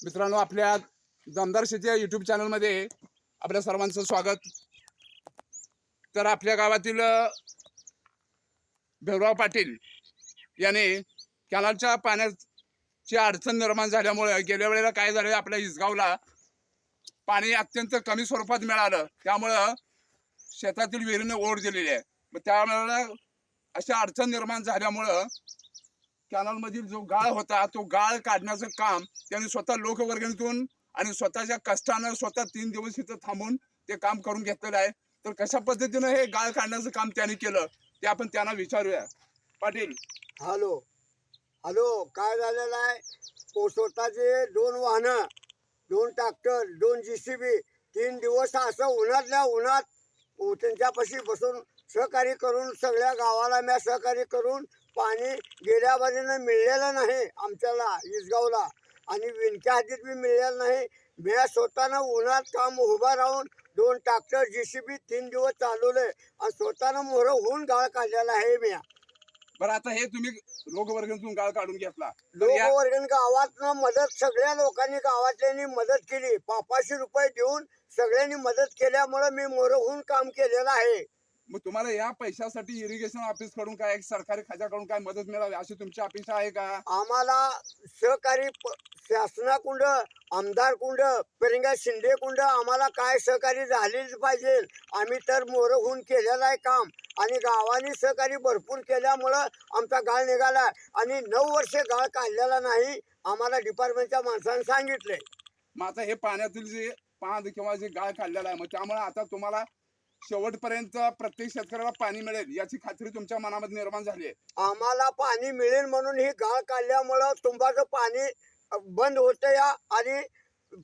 मित्रांनो आपल्या दमदार शेती या यूट्यूब चॅनलमध्ये आपल्या सर्वांचं स्वागत. तर आपल्या गावातील अ, पाटील याने कॅनलच्या पाण्याची अडचण निर्माण झाल्यामुळे गेल्या वेळेला काय झालं आपल्या इसगावला पाणी अत्यंत कमी स्वरूपात मिळालं. त्यामुळं शेतातील विहिरीने ओढ दिलेली आहे. मग त्यावेळेला अशा अडचण निर्माण झाल्यामुळं कॅनलमधील जो गाळ होता तो गाळ काढण्याचं काम त्यांनी स्वतः लोकवर्गणीतून आणि स्वतःच्या कष्टानं स्वतः तीन दिवस इथं थांबून ते काम करून घेतलेलं आहे. तर कशा पद्धतीनं हे गाळ काढण्याचं काम त्यांनी केलं ते आपण त्यांना विचारूया. पाटील. हॅलो. हॅलो काय झालेलं आहे? स्वतःचे दोन वाहनं दोन ट्रॅक्टर दोन जी सी बी तीन दिवस असं उन्हातल्या उन्हात त्यांच्यापाशी बसून सहकार्य करून सगळ्या गावाला मी सहकार्य करून पाणी गेल्या बारीनं मिळलेलं नाही आमच्याला इसगावला. आणि विणक्या हातीत बी मिळलेलं नाही. मी स्वतःनं उन्हात काम उभा राहून दोन ट्रॅक्टर जी सी बी तीन दिवस चालवले. आणि स्वतःनं मोहरं होऊन गाळ काढलेला आहे मी. बरं आता हे तुम्ही लोकवर्गणीतून गाळ काढून घेतला. तर या लोकवर्गण गावातनं मदत सगळ्या लोकांनी गावातल्यांनी मदत केली. पाचशे रुपये देऊन सगळ्यांनी मदत केल्यामुळे मी मोरहून काम केलेलं आहे. मग तुम्हाला या पैशासाठी इरिगेशन ऑफिसकडून काय सरकारी खात्याकडून काय मदत मिळावी अशी तुमची अपेक्षा आहे का? आम्हाला सहकारी शासनाकुंड आमदार कुंड पेरंगा शिंदे कुंड आम्हाला काय सहकारी झालेच पाहिजे. आम्ही तर मोरहून केलेलं आहे काम. आणि गावाने सहकारी भरपूर केल्यामुळं आमचा गाळ निघाला. आणि नऊ वर्षे गाळ काढलेला नाही आम्हाला डिपार्टमेंटच्या माणसाने सांगितले मग आता हे पाण्यातील जे पांद किंवा जे गाळ काढलेला आहे मग त्यामुळे आता तुम्हाला शेवटपर्यंत प्रत्येक शेतकऱ्याला पाणी मिळेल याची खात्री तुमच्या मनामध्ये निर्माण झाली आहे. आम्हाला पाणी मिळेल म्हणून ही गाळ काढल्यामुळं तुंबाचं पाणी बंद होतं या आणि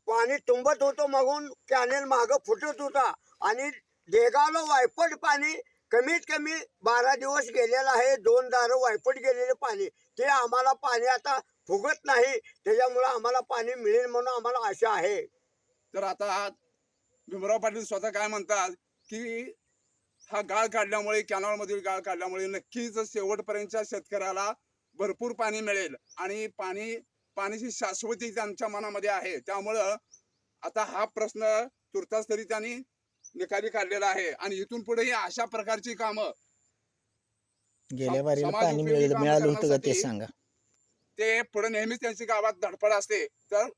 पाणी तुंबत होतं मागून कॅनेल मागं फुटत होता. आणि देगावला वायपट पाणी कमीत कमी बारा दिवस गेलेलं आहे. दोन दारं वायपट गेलेले पाणी. ते आम्हाला पाणी आता फुगत नाही. त्याच्यामुळं आम्हाला पाणी मिळेल म्हणून आम्हाला आशा आहे. तर आता भीमराव पाटील स्वतः काय म्हणतात? की हा गाळ काढल्यामुळे कॅनॉल मधील गाळ काढल्यामुळे नक्कीच शेवटपर्यंतच्या शेतकऱ्याला भरपूर पाणी मिळेल. आणि पाणी पाण्याची शाश्वती त्यांच्या मनामध्ये आहे. त्यामुळं आता हा प्रश्न तुर्तास तरी त्यांनी निकाली काढलेला आहे. आणि इथून पुढे अशा प्रकारची कामं गेल्या बारीला पाणी मिळेल होतं ते सांगा. ते पुढे नेहमीच त्यांची गावात धडपड असते. तर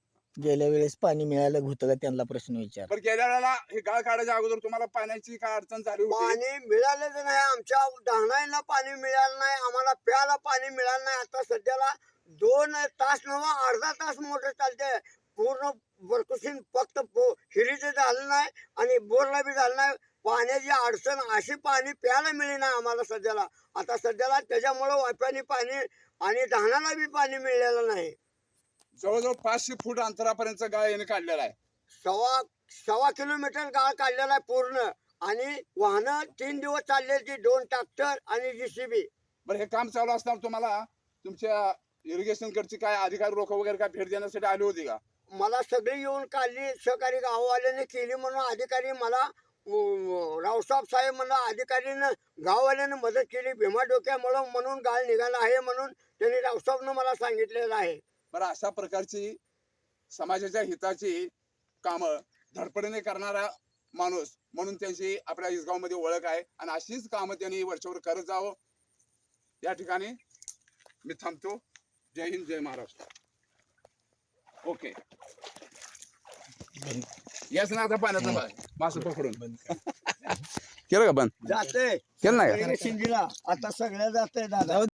गेल्या वेळेस पाणी मिळालं होतं का त्यांना प्रश्न विचार पण गेल्या वेळेला हे गाळ काढायच्या अगोदर तुम्हाला पाण्याची काय अडचण झाली होती? पाणी मिळालेच नाही. आमच्या धाणाईला पाणी मिळालं नाही. आम्हाला प्यायला पाणी मिळालं नाही. आता सध्याला दोन तास नवा अर्धा तास मोटर चालते. पूर्ण बरकुशीन फक्त पो- हिरीचं झालं नाही आणि बोरला बी झालं नाही. पाण्याची अडचण अशी पाणी प्यायला मिळे नाही आम्हाला सध्याला. आता सध्याला त्याच्यामुळं वाफ्याने पाणी आणि धानाला बी पाणी मिळलेलं नाही. जवळजवळ पाचशे फूट अंतरापर्यंत गाळ याने काढलेला आहे. सव्वा सव्वा किलोमीटर गाळ काढलेला आहे पूर्ण. आणि वाहनं तीन दिवस चालले ती दोन ट्रॅक्टर आणि जीसीबी बरं हे काम चालू असताना तुम्हाला तुमच्या इरिगेशन कडची काय अधिकारी लोक वगैरे काय भेट देण्यासाठी आली होती का? मला सगळी येऊन काढली सहकारी गाववाल्याने केली म्हणून अधिकारी मला अं, रावसाहेब साहेब म्हणून अधिकारीनं गाववाल्याने मदत केली भीमा डोक्यामुळं म्हणून गाळ निघाला आहे म्हणून त्यांनी रावसाहेबनं मला सांगितलेलं आहे. बरं अशा प्रकारची समाजाच्या हिताची कामं धडपडीने करणारा माणूस म्हणून त्यांची आपल्या इसगावमध्ये ओळख आहे. आणि अशीच कामं त्यांनी वर्षभर करत जावं. या ठिकाणी मी थांबतो. जय हिंद जय महाराष्ट्र. ओके. येस ना आता पाण्याचं मासं पकडून. केलं का बंद? जाते केलं नाही शिंदीला आता सगळ्या जाते दादा.